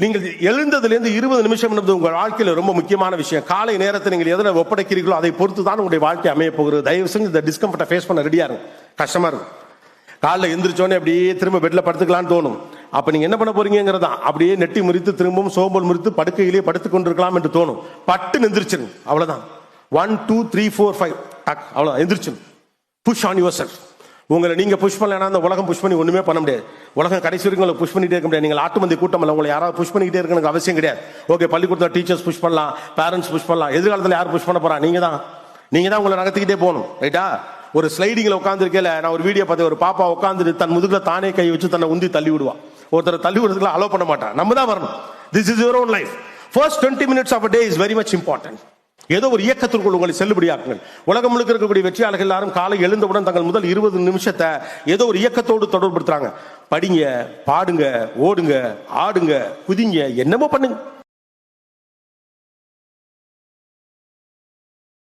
நீங்கள் எழுந்ததுலேருந்து இருபது நிமிஷம் என்பது உங்கள் வாழ்க்கையில் ரொம்ப முக்கியமான விஷயம். காலை நேரத்தை நீங்கள் எதில் ஒப்படைக்கிறீர்களோ அதை பொறுத்து தான் உங்களுடைய வாழ்க்கை அமைய போகிறது. தயவு செஞ்சு இந்த டிஸ்கம்ஃபர்ட்டை ஃபேஸ் பண்ண ரெடியாக இருக்கும் கஷ்டமாக இருக்கும் காலைல எந்திரிச்சோன்னே அப்படியே திரும்ப பெட்டில் படுத்துக்கலான்னு தோணும். அப்போ நீங்கள் என்ன பண்ண போறீங்கிறது அப்படியே நெட்டி முறித்து திரும்பவும் சோம்பல் முறித்து படுக்கையிலேயே படுத்து கொண்டிருக்கலாம் என்று தோணும். பட்டு எந்திரிச்சிருங்க அவ்வளோதான் one two three four five டக். அவ்வளோ எந்திரிச்சிருங்க. புஷ் ஆன் யுவர் செல்ஃப் உங்களை நீங்க புஷ் பண்ணலன்னா அந்த உலகம் புஷ் பண்ணி ஒண்ணுமே பண்ண முடியாது. உலகம் கடைசி வரைக்கும் உங்களை புஷ் பண்ணிட்டே இருக்க முடியாது. நீங்கள் ஆட்டு மந்தி கூட்டம் இல்லை. உங்களை யாராவது புஷ் பண்ணிக்கிட்டே இருக்கணும் அவசியம் கிடையாது. ஓகே பள்ளிக்கூடத்தில் டீச்சர்ஸ் புஷ் பண்ணலாம். பேரண்ட்ஸ் புஷ் பண்ணலாம். எதிர்காலத்தில் யார் புஷ் பண்ண போறா? நீங்க தான். நீங்க தான் உங்களை நகர்த்திக்கிட்டே போகணும். ரைட்டா ஒரு ஸ்லைடிங்ல உட்காந்துருக்கல நான் ஒரு வீடியோ பார்த்தேன். ஒரு பாப்பா உட்காந்துட்டு தன் முதுகுல தானே கை வச்சு தன்னை உந்தி தள்ளி விடுவா. ஒருத்தர் தள்ளி விடுறதுக்குலாம் அலோவ் பண்ண மாட்டான் நம்ம தான் வரணும். This is your own life first twenty minutes of day is very much important ஏதோ ஒரு இயக்கத்திற்குள் உங்களை செல்லுபடியாக்குங்கள். உலகம் முழுக்க இருக்கக்கூடிய வெற்றியாளர்கள் எல்லாரும் காலை எழுந்தவுடன் தங்கள் முதல் இருபது நிமிஷத்தை ஏதோ ஒரு இயக்கத்தோடு தொடர்படுத்துறாங்க படிங்க பாடுங்க ஓடுங்க ஆடுங்க குதிங்க என்னமோ பண்ணுங்க.